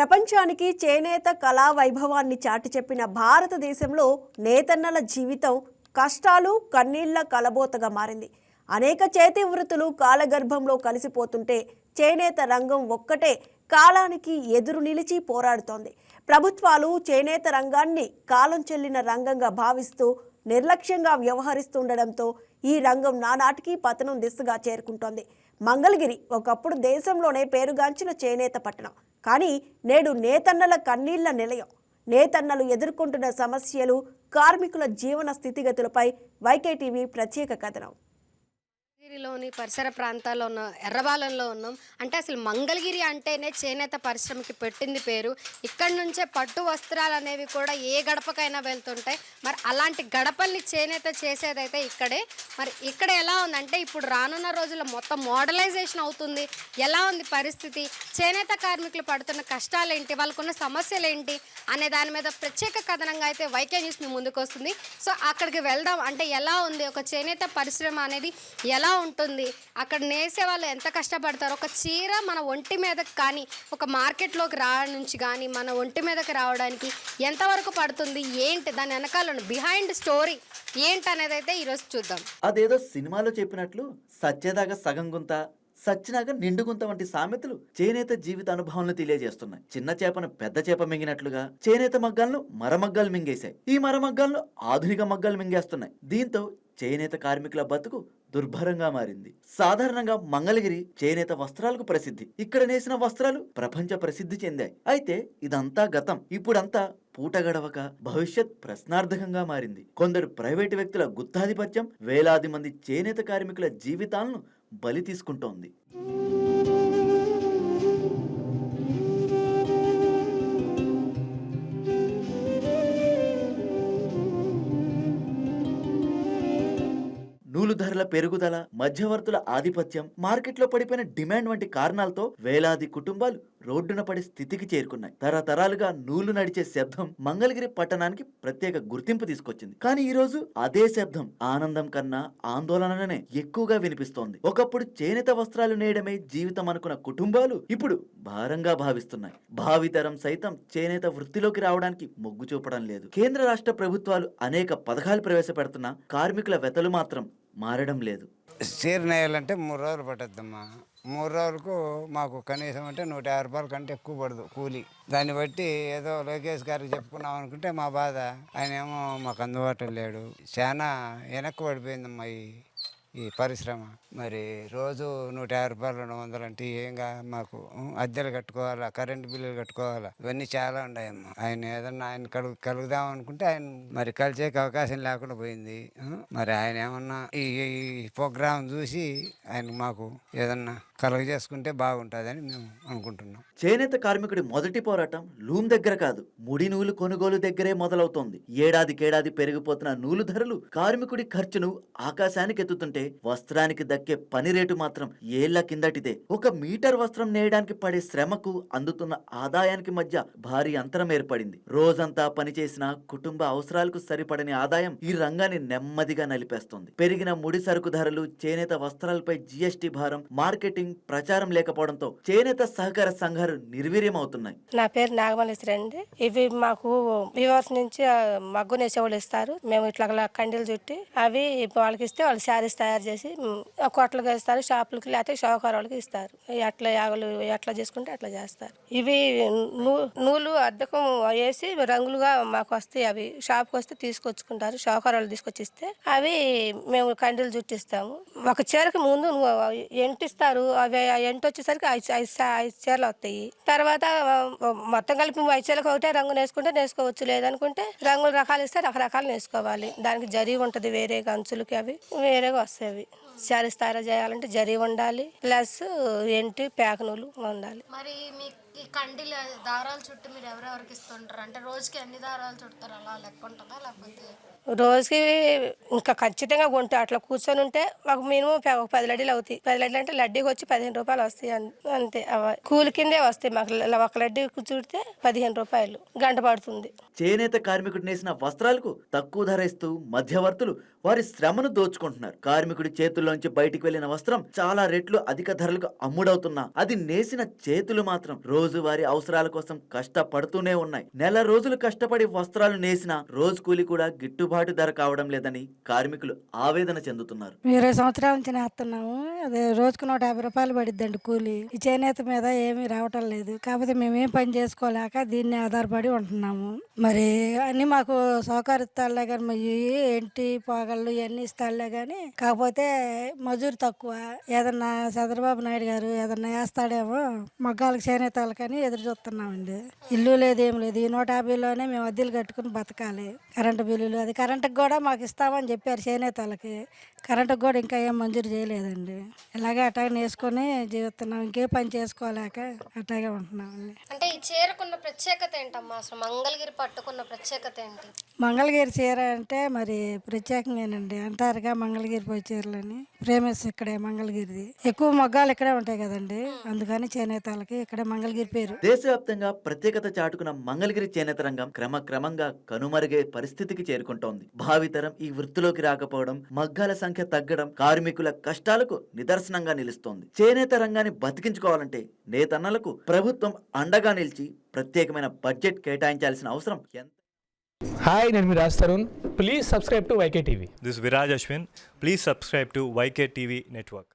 ప్రపంచానికి చేనేత కళా వైభవాన్ని చాటి చెప్పిన భారతదేశంలో నేతన్నల జీవితం కష్టాలు కన్నీళ్ళ కలబోతగా మారింది. అనేక చేతి వృత్తులు కాలగర్భంలో కలిసిపోతుంటే చేనేత రంగం ఒక్కటే కాలానికి ఎదురు నిలిచి పోరాడుతోంది. ప్రభుత్వాలు చేనేత రంగాన్ని కాలం చెల్లిన రంగంగా భావిస్తూ నిర్లక్ష్యంగా వ్యవహరిస్తుండడంతో ఈ రంగం నానాటికి పతనం దిశగా చేరుకుంటోంది. మంగళగిరి ఒకప్పుడు దేశంలోనే పేరుగాంచిన చేనేత పట్టణం. కానీ నేడు నేతన్నల కన్నీళ్ళ నిలయం. నేతన్నలు ఎదుర్కొంటున్న సమస్యలు కార్మికుల జీవన స్థితిగతులపై వైకేటీవీ ప్రత్యేక కథనం. మంగళగిరిలోని పరిసర ప్రాంతాల్లో ఉన్న ఎర్రబాలంలో ఉన్నాం. అంటే అసలు మంగళగిరి అంటేనే చేనేత పరిశ్రమకి పెట్టింది పేరు. ఇక్కడ నుంచే పట్టు వస్త్రాలు అనేవి కూడా ఏ గడపకైనా వెళ్తుంటాయి. మరి అలాంటి గడపల్ని చేనేత చేసేదైతే ఇక్కడే. మరి ఇక్కడ ఎలా ఉందంటే ఇప్పుడు రానున్న రోజుల్లో మొత్తం మోడలైజేషన్ అవుతుంది. ఎలా ఉంది పరిస్థితి? చేనేత కార్మికులు పడుతున్న కష్టాలు ఏంటి వాళ్ళకున్న సమస్యలు ఏంటి అనే దాని మీద ప్రత్యేక కథనంగా అయితే వైకే న్యూస్ మీ ముందుకు వస్తుంది సో అక్కడికి వెళ్దాం. అంటే ఎలా ఉంది? ఒక చేనేత పరిశ్రమ అనేది ఎలా ఉంటుంది. అక్కడ నేసే వాళ్ళు ఎంత కష్టపడతారు ఒక చీర మన ఒంటి మీదకి కానీ ఒక మార్కెట్లోకి రా నుంచి కానీ మన ఒంటి మీదకి రావడానికి ఎంతవరకు పడుతుంది ఏంటి దాని వెనకాల బిహైండ్ స్టోరీ ఏంటి అనేది అయితే ఈరోజు చూద్దాం. అదేదో సినిమాలో చెప్పినట్లు సత్యదాగా సగం గుంత సచ్చినాక నిండు గుంత వంటి సామెతలు చేనేత జీవిత అనుభవాలను తెలియజేస్తున్నాయి. చిన్న చేపను పెద్ద చేప మింగినట్లుగా చేనేత మగ్గాలను మరమగ్గాలు మింగేశాయి. ఈ మరమగ్గాలను ఆధునిక మగ్గాలు మింగేస్తున్నాయి. దీంతో చేనేత కార్మికుల బతుకు దుర్భరంగా మారింది. సాధారణంగా మంగళగిరి చేనేత వస్త్రాలకు ప్రసిద్ధి. ఇక్కడ నేసిన వస్త్రాలు ప్రపంచ ప్రసిద్ధి చెందాయి. అయితే ఇదంతా గతం. ఇప్పుడంతా పూట గడవక భవిష్యత్ ప్రశ్నార్థకంగా మారింది. కొందరు ప్రైవేటు వ్యక్తుల గుత్తాధిపత్యం వేలాది మంది చేనేత కార్మికుల జీవితాలను బలి తీసుకుంటోంది. ధరల పెరుగుదల మధ్యవర్తుల ఆధిపత్యం మార్కెట్లో పడిపోయిన డిమాండ్ వంటి కారణాలతో వేలాది కుటుంబాలు రోడ్డున పడే స్థితికి చేరుకున్నాయి. తరతరాలుగా నూలు నడిచే శబ్దం మంగళగిరి పట్టణానికి ప్రత్యేక గుర్తింపు తీసుకొచ్చింది. కానీ ఈ రోజు అదే శబ్దం ఆనందం కన్నా ఆందోళననే ఎక్కువగా వినిపిస్తోంది. ఒకప్పుడు చేనేత వస్త్రాలు నేయడమే జీవితం అనుకున్న కుటుంబాలు ఇప్పుడు భారంగా భావిస్తున్నాయి. భావితరం సైతం చేనేత వృత్తిలోకి రావడానికి మొగ్గు చూపడం లేదు. కేంద్ర రాష్ట్ర ప్రభుత్వాలు అనేక పథకాలు ప్రవేశపెడుతున్నా కార్మికుల వెతలు మాత్రం మారడం లేదు. చీర నేయాలంటే మూడు రోజులు పట్టద్దమ్మా. మూడు రోజులకు మాకు కనీసం అంటే నూట యాభై రూపాయల కంటే ఎక్కువ పడదు కూలి. దాన్ని బట్టి ఏదో లోకేష్ గారికి చెప్పుకున్నాం అనుకుంటే మా బాధ. ఆయన ఏమో మాకు అందుబాటులో లేడు. చాలా వెనక్కి పడిపోయిందమ్మా ఈ ఈ పరిశ్రమ. మరి రోజు నూట యాభై రూపాయలు రెండు వందలు అంటే ఏంగా? మాకు అద్దెలు కట్టుకోవాలా కరెంటు బిల్లులు కట్టుకోవాలా? ఇవన్నీ చాలా ఉన్నాయమ్మా. ఆయన ఏదన్నా ఆయన కలుగు కలుగుదాం అనుకుంటే ఆయన మరి కలిసేకి అవకాశం లేకుండా పోయింది. మరి ఆయన ఏమన్నా ఈ ఈ ప్రోగ్రాం చూసి ఆయన మాకు ఏదన్నా కలుగ చేసుకుంటే బాగుంటుందని మేము అనుకుంటున్నాం. చేనేత కార్మికుడి మొదటి పోరాటం లూమ్ దగ్గర కాదు ముడి నూలు కొనుగోలు దగ్గరే మొదలవుతోంది. ఏడాదికేడాది పెరిగిపోతున్న నూలు ధరలు కార్మికుడి ఖర్చును ఆకాశానికి ఎత్తుతుంటే వస్త్రానికి దక్కే పని రేటు మాత్రం ఏళ్ళ కిందటిదే. ఒక మీటర్ వస్త్రం నేయడానికి పడే శ్రమకు అందుతున్న ఆదాయానికి మధ్య భారీ అంతరం ఏర్పడింది. రోజంతా పనిచేసిన కుటుంబ అవసరాలకు సరిపడని ఆదాయం ఈ రంగాన్ని నెమ్మదిగా నలిపేస్తుంది. పెరిగిన ముడి సరుకు ధరలు చేనేత వస్త్రాలపై జిఎస్టి భారం మార్కెటింగ్ ప్రచారం లేకపోవడంతో చేనేత సహకార సంఘాలు నిర్వీర్యమవుతున్నాయి. నా పేరు నాగమల్లేశ్వరి అండి. ఇవి మాకు వివర్స్ నుంచి మగ్గు నేసేవాళ్ళు ఇస్తారు. మేము ఇట్లా కండీలు చుట్టి అవి వాళ్ళకి ఇస్తే వాళ్ళు శారీస్ తయారు చేసి కొట్లకి ఇస్తారు షాపులకి లేకపోతే షావుకారు వాళ్ళకి ఇస్తారు. ఎట్లా యాగలు ఎట్లా చేసుకుంటే అట్లా చేస్తారు. ఇవి నూ- నూలు అద్దకం వేసి రంగులుగా మాకు వస్తాయి. అవి షాప్కి వస్తే తీసుకొచ్చుకుంటారు. షావుకారు వాళ్ళు తీసుకొచ్చి ఇస్తే అవి మేము కండీలు చుట్టిస్తాము. ఒక చీరకి ముందు నువ్వు ఎంటిస్తారు అవి ఎంట వచ్చేసరికి ఐదు ఐదు ఐదు చీరలు వస్తాయి. తర్వాత మొత్తం కలిపి ఐదు చీరలకు ఒకటే రంగు వేసుకుంటే నేసుకోవచ్చు. లేదనుకుంటే రంగులు రకాలు ఇస్తే రకరకాలు నేసుకోవాలి. దానికి జరీ ఉంటుంది వేరే గంచులకి అవి. వేరేగా వస్తాయి అవి. శారీస్ తయారు చేయాలంటే జరీ ఉండాలి. ప్లస్ ఏంటి? ప్యాక్ నూలు ఉండాలి. మరి మీకు ఈ కండిల దారాలు చుట్టూ మీరు ఎవరెవరికి ఇస్తుంటారు? అంటే రోజుకి ఎన్ని దారాలు చుడతారు? అలా లెక్క ఉంటుందా లేకపోతే రోజుకి ఇంకా ఖచ్చితంగా కొంటే అట్లా కూర్చొని ఉంటే మాకు మినిమం ఒక పది లడ్డీలు అవుతాయి. పది లడ్డీలు అంటే లడ్డీకి వచ్చి పదిహేను రూపాయలు వస్తాయి అంతే. అవ కూలి కిందే వస్తాయి మాకు. ఒక లడ్డీ చుడితే పదిహేను రూపాయలు గంట పడుతుంది. చేనేత కార్మికుడు నేసిన వస్త్రాలకు తక్కువ ధర ఇస్తూ మధ్యవర్తులు వారి శ్రమను దోచుకుంటున్నారు. కార్మికుడి చేతుల్లోంచి బయట బయటికి వెళ్ళిన వస్త్రం చాలా రెట్లు అధిక ధరలకు అమ్ముడవుతున్నా. అది నేసిన చేతులు మాత్రం రోజువారీ అవసరాల కోసం కష్టపడుతూనే ఉన్నాయి. నెల రోజులు కష్టపడి వస్త్రాలు నేసిన రోజు కూలి కూడా గిట్టుబాటు ధర కావడం లేదని కార్మికులు ఆవేదన చెందుతున్నారు. ఇరవై సంవత్సరాల నుంచి నేస్తున్నాము. అదే రోజుకు నూట యాభై రూపాయలు పడిద్దండి కూలి. ఈ చేనేత మీద ఏమీ రావటం లేదు. కాకపోతే మేమేం పని చేసుకోలేక దీన్ని ఆధారపడి ఉంటున్నాము. మరి అన్ని మాకు సౌకర్యం కానీ మరి ఏంటి పొగళ్ళు ఇవన్నీ ఇస్తాలే కానీ కాకపోతే మజూరు తక్కువ. ఏదన్నా చంద్రబాబు నాయుడు గారు ఏదన్నా వేస్తాడేమో మగ్గాలకు చేనేత వాళ్ళకని ఎదురు చూస్తున్నామండి. ఇల్లు లేదు ఏం లేదు. ఈ నూట యాభైలోనే మేము అద్దెలు కట్టుకుని బతకాలి. కరెంటు బిల్లులు అది కరెంటుకి కూడా మాకు ఇస్తామని చెప్పారు చేనేత వాళ్ళకి కరెంటుకి కూడా ఇంకా ఏం మంజూరు చేయలేదండి. ఇలాగే అట్లాగే నేసుకొని జీవిస్తున్నాం. ఇంకే పని చేసుకోలేక అట్లాగే ఉంటున్నామండి. అంటే ఈ చీరకున్న ప్రత్యేకత ఏంటమ్మా? అసలు మంగళగిరి పట్టుకున్న ప్రత్యేకత ఏంటి? మంగళగిరి చీర అంటే మరి ప్రత్యేకంగానండి అంటారుగా మంగళగిరి పోయి చీరలని. ఫేమస్ ఇక్కడే మంగళగిరిది. ఎక్కువ మొగ్గాలు ఇక్కడే ఉంటాయి కదండి. అందుకని చేనేతలకి ఇక్కడే మంగళగిరి పేరు దేశవ్యాప్తంగా ప్రత్యేకత చాటుకున్న మంగళగిరి చేనేత రంగం క్రమక్రమంగా కనుమరుగే పరిస్థితికి చేరుకుంటోంది. భావితరం ఈ వృత్తిలోకి రాకపోవడం మగ్గాల సంఖ్య తగ్గడం కార్మికుల కష్టాలకు నిదర్శనంగా నిలుస్తోంది. చేనేత రంగాన్ని బతికించుకోవాలంటే నేతన్నలకు ప్రభుత్వం అండగా నిలిచి ప్రత్యేకమైన బడ్జెట్ కేటాయించాల్సిన అవసరం ఎంత? హాయ్ నేను మీ Raj Tarun. Please subscribe to YK TV is Viraj Ashwin. Please subscribe to YK TV Network.